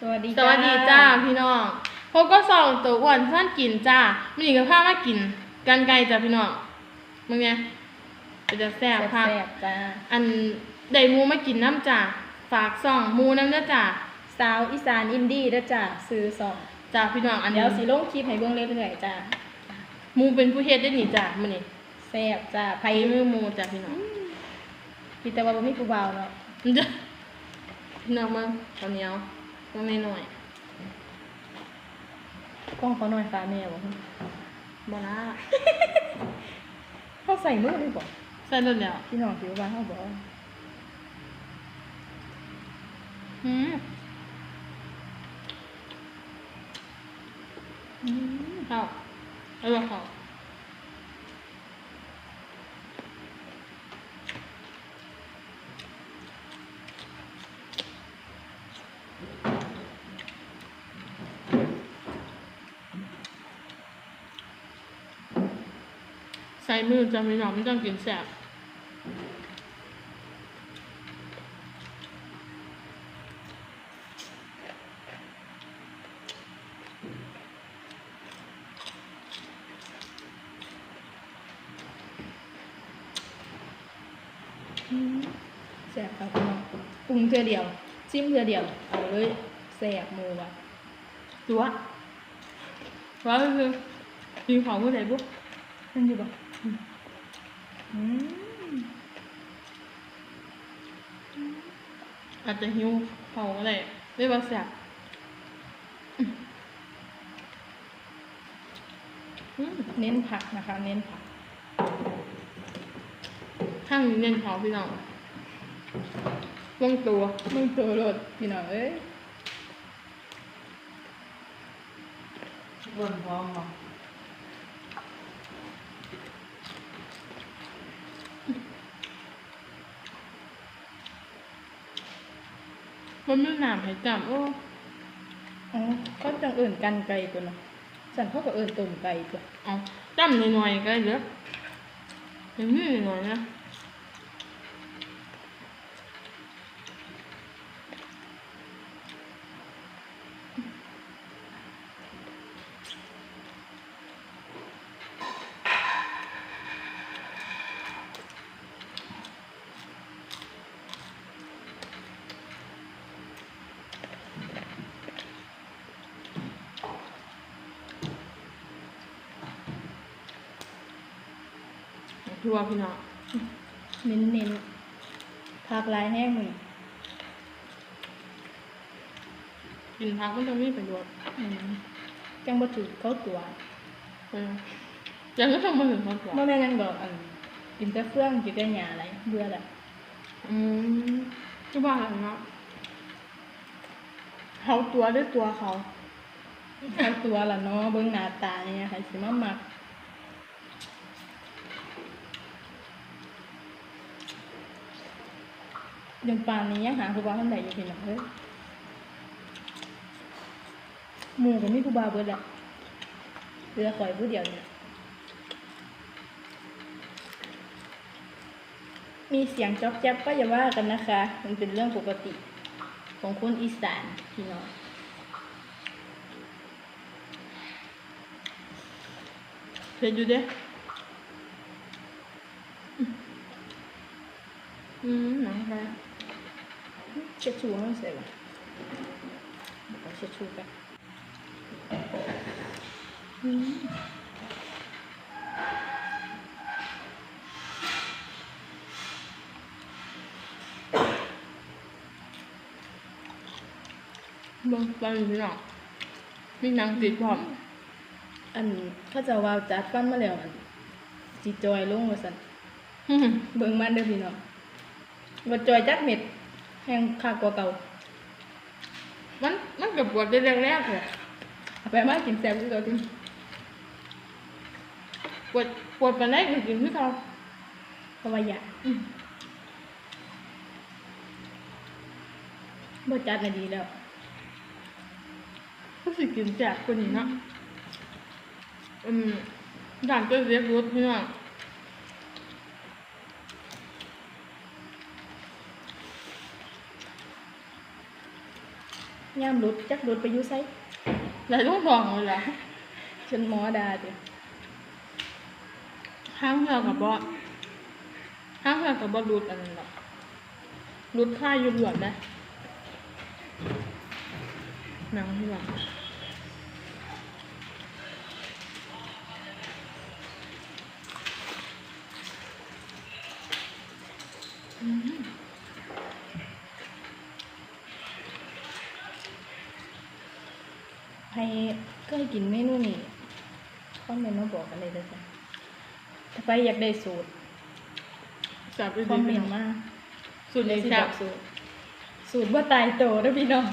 สวัสดีสวัสดีจ้าพี่น้องพบก็สองตัวอ้วนซ่อนกินจ้ามันอีกกับข้าวมากินกันไกลจ้าพี่น้องมึงไงเป็นจะแซ่บแซ่ค่ะบๆจ้าอันได้หมูมากินน้ำจ้าฝากส่องหมูน้ำเด้อจ้าสาวอีสานอินดี้เด้อจ้าซื้อสองจ้าพี่น้องอันเดี๋เดียยววสิลงคลิปให้เบิ่งเรื่อยๆจ้าหมูเป็นผู้เฮ็ดได้หนิจ้ามื้อนี้แซ่บจ้าไผไปมือหมูจ้าพี่น้องพี่แต่ว่าบ่มีผู้บ่าวเนาะมันจะพี่น้องมาตอนเหนี้ ยวต้องหน่อยกล้องเขาหน่อยฟ้าแม่บ่ๆบ่ละเขาใส่มือนี่บ่ใส่รถแล้วพี่น้องสิว่าเฮาบ่อืมอืมเข้าเอาบ่เข้า ใส่มือจะไม่หนอมไม่ต้องกินแสบ嗯อืมแซ่บครับพี่น้องปรุงเทื่อเดียวชิมเทื่อเดียวเอาเลยแซ่บหมูว่ะตัวว่าก็คือกินของผู้ใดบุ๊กนั่นอยู่บ่ อาจจะหิวเขาอะไรไม่ว่าแสบเน้นผักนะคะ เน้นผักข้างนี้เน้นเขาพี่น้องวงตัวมึงตัวรถพี่น้องเอ้ยบนพร้อมหรอ มันไม่หนามให้จำโอ้อ๋อเขาจังเอิ่นกันไก่ตัวเนาะฉันเขาก็เอิ่นตุ่มไก่ตัวเอาจำหน่อยๆก็ได้เยอะยังมีหน่อยๆนะ ทัวพี่น้องเน้นเน้นๆผักลายแห้งมือกินพักมันจะมีประโยชน์อืมจังบ่ถือเขาตัวเออยังก็ต้องมาถึงคนกว่าเมื่อแม่นยังบอกอันกินแต่เฟื่องกินแต่หญ้าอะไรเบื่อแหละอืมที่บ้านอะไรนะเขาตัวด้วยตัวเขาเขาตัวละเนาะเบิ่งหน้าตาเนี่ยใครสิมามัก ยังปานนี้ยังหาผู้บ่าวท่านใดอยู่พี่น้องเอ้ยหมู่ก็มีผู้บ่าวเบิดแหละเหลือข่อยผู้เดียวเนี่ยมีเสียงจ๊อบแจ๊บก็อย่าว่ากันนะคะ มันเป็นเรื่องปกติของคนอีสานพี่น้องเห็นอยู่เด้อืมไหนังแท้เช็ดชูให้เสร็จละเอาเช็ดชูไปอืมเบิ่งไปอยู่พี่น้องมีหนังติดพร้อมอันเขาจะว่าจัดฟันมาแล้วอันจีจอยลงมาสันอืมเบิ่งมันเด้อพี่น้องว่าจอยจักเม็ด แห้งคากกว่าเก่ามันมันกับปวดได้แรกๆเลยเอาไปมากินแซ่บคือเก่าจริงปวดปวดปานใดก็กินคือเขาเพราะว่าอยากอืมบ่จัดน่ะดีแล้วก็สิกินแจกกว่านี้เนาะอืมด่านก็เรียกรถพี่น้อง ย่ามรุดจักรุดไปอยุ่ไซไหลลูกทองเลยเหรอจนหมอดาติห้างเหือกับบอห้างเหือกับบอรูดอันนั้นหรอกรูดค่ายอยุ่หลวดได้หนังเหือกอืม ให้เคยกินเมนูนี้คอมเมนต์มาบอกกันเลยเด้อจ้ะถ้าไปอยากได้สูตรจับไปคอมเมดีนต์มาสุดเลยสิจับบอกสูตร สูตรว่าตายโตนะพี่น้อง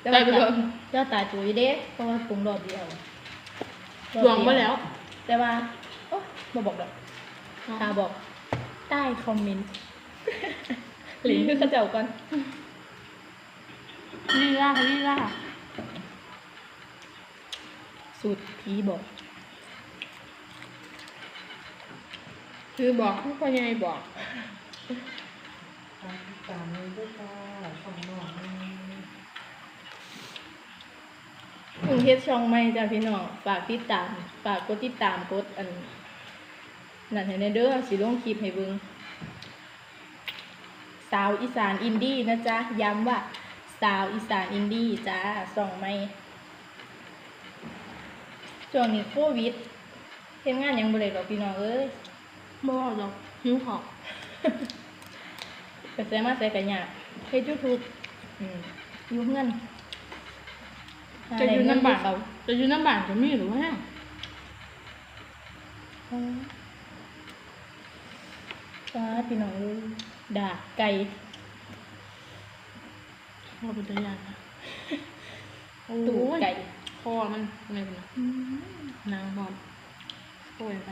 แต่ตายไปว่าก่อนเจ้าตายตัวอยู่เด้เพราะว่าปรุงรอบเดียวรอบหลวงไปเดียแล้ว แต่ว่าโอ้มาบอกดอกตาบอกใต้คอมเมนต์หลิงคือเขาเจ้าก่อนลีลาลีลา สูตรผีบอก คือบอกผู้พ่อใหญ่บอกตามตามเลยด้วยค่ะช่องนอกนี่กรุงเทพช่องไม่จ้ะพี่น้องฝากติดตาม ฝากกดติดตามกดอันนั่นให้ในเด้อสิลงคลิปให้เบิ่งสาวอีสานอินดี้นะจ๊ะ ย้ำว่าสาวอีสานอินดี้จ้าส่องไม่ ช่วงนี้โควิดเฮ็ดงานหยังบ่ได้หรอกพี่น้องเอ้ยบอกดอกหิวหอกไปใส่มาใส่กันยากเฮ็ด YouTube อืมอยู่เงินจะอยู่น้ำบานเขาจะอยู่น้ำบานจะมีหรือว่าฟ้าพี่น้องเลยด่าไก่เราเป็นตัวอย่างนะโอ้ตูดยไก่ค อมันอะไรนะนางบอมโอ้ยไป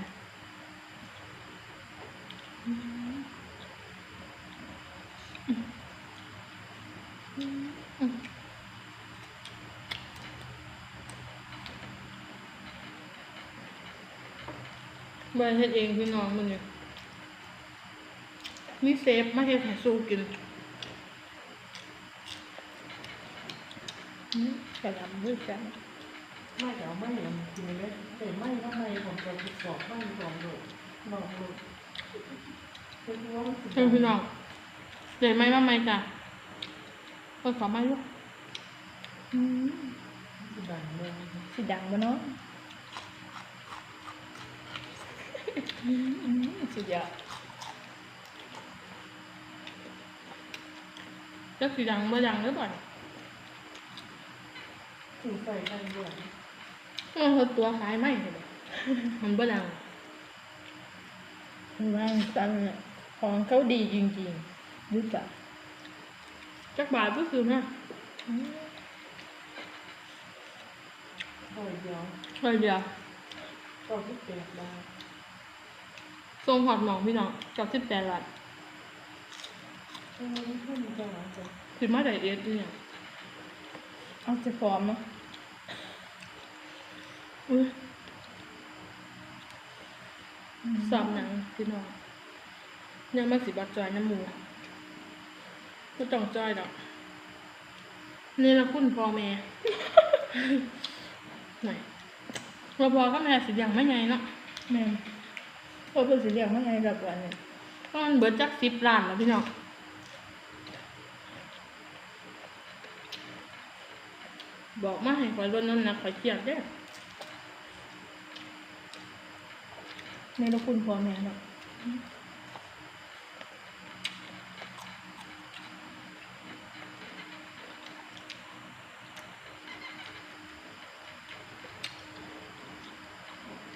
บริเฮ็ดเองพี่น้องมันเนี่ยมีเซฟมาเฮ็ดให้สู้กินอืมกระลำด้วยกัน ไม่แต่ว่าไม่เห็นกินเลยแต่ไม่ทำไมผมจะทดสอบไม่สองโดดลองดูเป็นว่ามันเชิญพี่น้องเดี๋ยวไม่มาไม่จ้ะเปิดขอไม่ลูกอืมสิดังเลยสิดังบ่เนาะอืมอืมสุดยอดจักสีดังเมื่อดังหรือเปล่าถึงใส่กันด้วย เออตัวคล้ายไม่เลยมันเบ่ดังร่างสันเนี่ยของเขาดีจริงๆรู้จักจักบาทก็คือนะอืมบ่อยเดียวเลยเดียวก็ที่แปดได้ทรงหอดหมองพี่น้องกับสิบแปดบาทเออไม่ค่อยมีจังหวะจ้ะสิมาไดเอสเนี่ยเอาจะฟอร์มเนาะอุ้ยม สอบหนังพี่น้องยังมาสิบักจอยน้ำหมูก็ต้องจอยดอกนี่ละคุณพ่อแม่ไหนพอพอก็แม่สิยังไม่ไงเนาะแม่นเพราะเพิ่นสิเรียกว่าไงแบบวันเนี่ยก็มันเบิดจักสิบล้านแล้วพี่น้องบอกมาให้คอยลดน้ำหนักคอยเจียดเด้ ในลูกคุณพ่อแม่เนาะ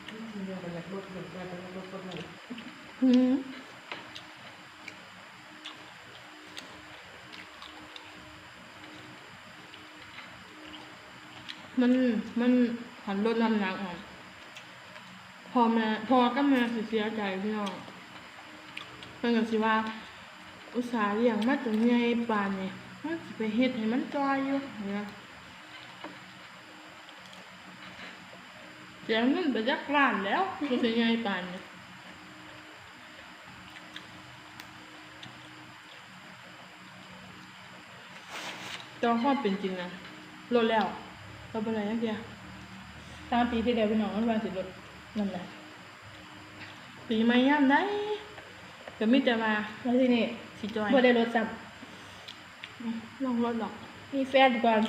ที่เรียกว่าอยากลดเด็กได้แต่ไม่ลดก็ไม่หืมมัน มันหันลดน้ำหนักออก พอแม่พอก็แม่สิเสียใจพี่น้องเพิ่นก็สิว่า อุตส่าห์เลี้ยงมาจนใหญ่ปานนี้มันสิไปเฮ็ดให้มันจอยอยู่เนี่ยเสียเงินไปจักล้านแล้วก็สิใหญ่ปานนี้แตว่าความเป็นจริงนะลดแล้วเราเป็นไรนักเดียวตามปีที่แล้วพี่น้องมันวางสิรถ นั่นแหละปีใหม่ย่ำได้ก็มีแต่ว่าแล้วที่นี่สิจอยบ่ได้รถซ้ลองรถหรอกำมีแฟนก่อน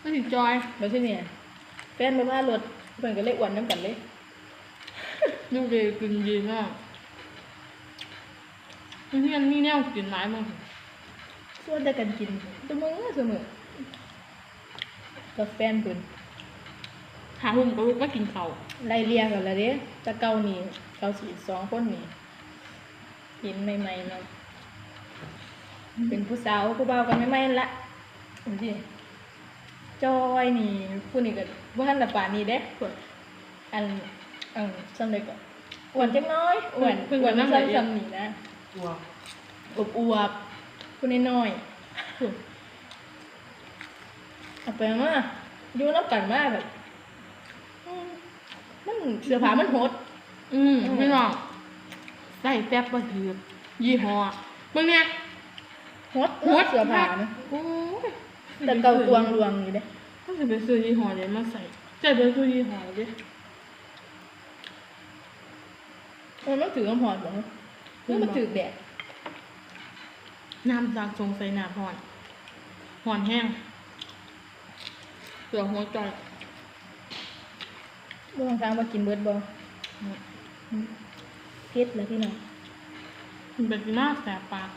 ก็สิจอยแล้วที่นี่แฟนบ่ว่ารถเพิ่นก็เลยอ้วนนํกันเลยดูดีกินดีมากที่อันนี้แนวกินหลายมากส่วนแต่กันกินตัวมือเสมอกับแฟนเพิ่น หาหุ่มก็ลูกก็กินเขาวไล่เรียกันแล้วเด้แตะเก่านี่เก่าสีสองคนนี่กินใหม่ๆเนาะเป็นผู้สาวผู้บ่าวกันใหม่ๆนั่นละดูสิจอยนี่ผู้นี่ก็บ่ทันละป่านนี้เด้เพิ่นอันอันซั่นเลยก็อ้วนจักหน้อยอ้วนอ้วนซ้ำๆนี่นะตัวอบอวบผู้น้อยๆเอาไปมาอยู่นับกันมาแบบอืม มันเสื้อผ้ามันโหด อืมไม่หรอกใส่แป๊บก็ถือยี่ห้อเบิ่งเนี่ยโหดโหด เสื้อผ้านะโอ้ยแต่เกาตวงรวงอยู่เด้ก็จะไปซื้อยี่ห้อเดี๋ยวมาใส่ใส่ไปซื้อยี่ห้อเดี๋ยวมันมันถือน้ำหอนบ่มันมันถือแดดน้ำจากทรงใส่น้ำห่อนห่อนแห้งเสือหัวใจอย บ่ต้องทางมากินเบิดบ่เผ็ดแล้วพี่น้องมันเป็นสีหน้าแสบปาก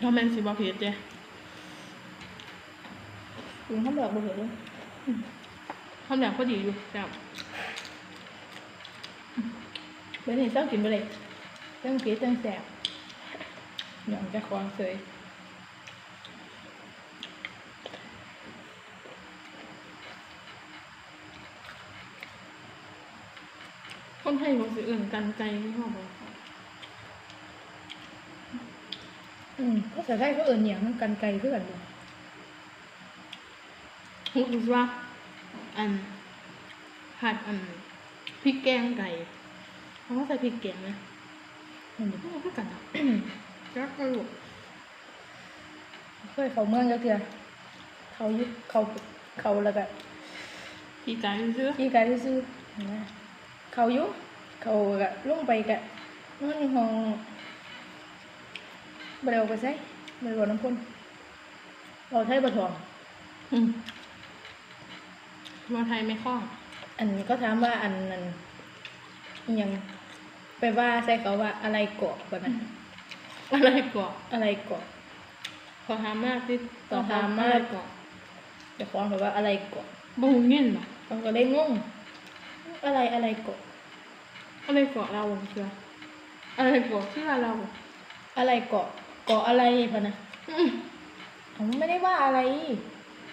ทำเป็นสีบะเพ็ดเจ้กินข้าวแบบบ่เผ็ดเลยทำแบบก็ดีอยู่แซ่บเดี๋ยวนี้เช้ากินบ่ได้เทั้งเผ็ดเทั้งแซ่บหยองจะคองเสย คนไทยเขาสิเอื่นกันไกลไม่ชอบเลยอืมภาษาไทยเขาเอิ้นหยังมันกันไกลคือกันบ่รู้สึกว่า อันผัดอันพริกแกงไก่เขาก็ใส่พริกแกงนะนั่นดิไม่ก็กันอะจักกระดูกเคยเข้าเมืองจักเทื่อเขายึดเขาเขาแล้วก็พี่ไก่ซื้อขี่ไกลซื่อๆนะ เขาอยู่เขาก็ลงไปก็นอนอยู่ห้องบ่ได้ออกไปไสบ่ได้บอกน้ำพ่นเราไทยบ่ทองอืมมาไทยไม่คล่อง อันนี้ก็ถามว่าอันนั้นอิหยังไปว่าใส่เขาว่าอะไรเกาะก่อนนะอะไรก่อนอะไรเกาะขอถามมากที่ขอถามมากอะไรก่อนเจะฟ้าของเขาว่าอะไรเกาะบ่หูเงี้ยหรอเขาก็เลยงงอะไรอะไรเกาะ อะไรเกาะเราเชื่ออะไรเกาะชื่อเราอะไรเกาะเกาะอะไรพะนะอืมอ๋อไม่ได้ว่าอะไร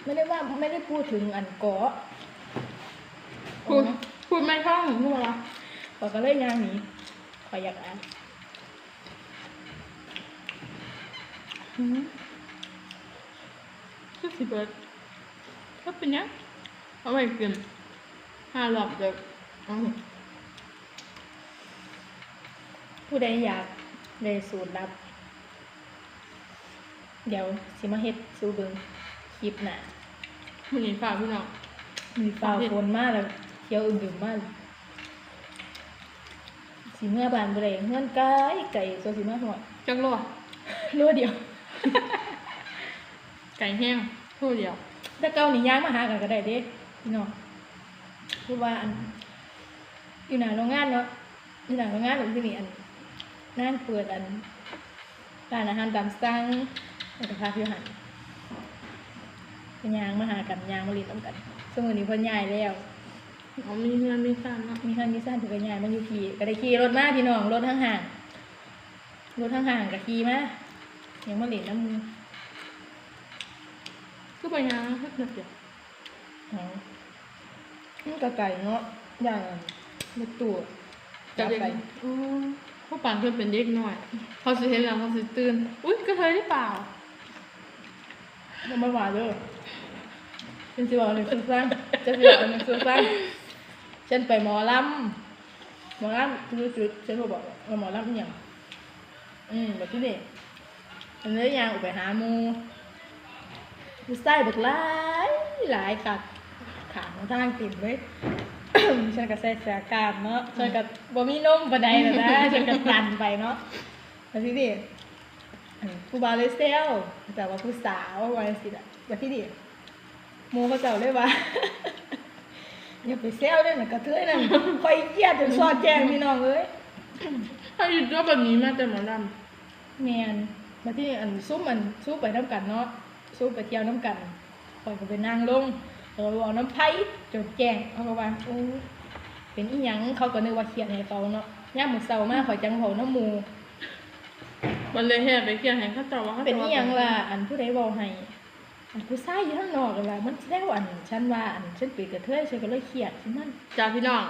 ไม่ได้ว่าไม่ได้พูดถึงอันเกาะพูดพูดไม่คล่องพูดอะไรขอยก็เลยย่างหนีขอยอยากอ่านอืมก็สิเบิดก็เป็นยังเอาไปกินห้ารอบเด็กอืม ผู้ใดอยากได้สูตรลับ เดี๋ยวสิมาเฮ็ดสู่เบิงคลิปหน้ามันนี่ฝากพี่น้องมีฟ้าฝนมากแล้วเขียวอึมๆมากสีเมื่อบานบ่ได้เงื่อนไก่ไก่ตัวสีเมื่อหอดจังโลรัวเดียว ไก่แห้งทั่วเดียวถ้าเก่านี่ย่างมาหากันก็ได้เด้พี่น้องคือว่าอันอยู่หน้าโรงงานเนาะอยู่หน้าโรงงานแบบที่นี่อัน นั่นเปิดอันร้านอาหารตามสั่งแล้วก็พาพี่หันเป็นย่างมาหากันย่างมาลินน้ำกันสมือนี้เพิ่นย้ายแล้วอ๋อมีเงินมีสั้นเนาะมีคันมีสั้นถือกันย้ายมันอยู่ขี่ก็ได้ขี่รถมาพี่น้องรถห่างๆรถห่างๆกับขี่มายังมาลินน้ำมือก็ไปงานเพื่อนเดียวอ๋อมันก็ไก่เนาะอย่างรถตู้จะจับเด็กไปอ๋อเพราป่านเพื่อนเป็นเด็กหน่อย เขาสิเห็นแล้วเขาสิตื่น อุ้ยกระเทยหรือเปล่ามันมาหวานเด้อเป็นสิบอกหนึ่งคือสั้นจะสิบอกหนึ่งคือสั้นฉันไปหมอลำหมอลำรู้จุดฉันบอกว่าหมอลำอหย่างอืมแบบที่นี่ฉันเลยยางออกไปหาหมูผู้ชายบักหลายหลายค่ะขางทางติ่มเว้ ยฉันก็ใส่เสื้อกล้ามเนาะฉันก็บ่มีนมปานใดแล้วนะฉันก็ดันไปเนาะแล้วทีนี้อันผู้บ่าวเลยเซลแต่ว่าผู้สาวว่าจังซี่ล่ะแล้วทีนี้หมู่เขาเจ้าเลยว่าอย่าไปเซลเด้อน่ะกระเทยนั่นค่อยเครียดจนซอดแจ้งพี่น้องเอ้ยถ้าอยู่ตัวแบบนี้มาแต่หมอลแมนมาที่อันซุปมันซุปไปน้ำกันเนาะซุปไปเที่ยวน้ำกันคอยก็ไปนั่งลง เออเอาน้ำไผ่จดแจ้งเขาก็ว่าโอ้เป็นอีหยังเขาก็นึกว่าเขียนให้เขาเนาะย่ามมื้อเช้ามาข่อยจังเผาน้ำหมูมันเลยแห่ไปเคียงให้เขาเจ้าว่าเขาเป็นอีหยังล่ะอันผู้ใดเว้าให้อันผู้ชายอยู่ข้างนอกล่ะมันแซวอันฉันว่าอันฉันป็นกระเทยฉันก็เลยเครียดสิมันจ้าพี่น้อง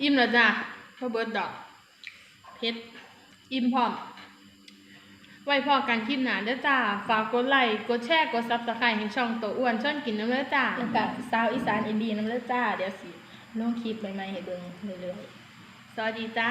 อิ่มแล้วจ้าพอเบิร์ดดอกเพชรอิ่มพร้อม ไว้พอกันคลิปหนาเด้อจ้า ฝากกดไลค์กดแชร์กดซับสไครต์ให้ช่องตัวอ้วนช่อนกินน้ำเด้อจ้าแล้วก็สาวอีสานอินดีน้ำเด้อจ้า เดี๋ยวสิลงคลิปใหม่ๆให้เบิ่งเรื่อยๆ สวัสดีจ้า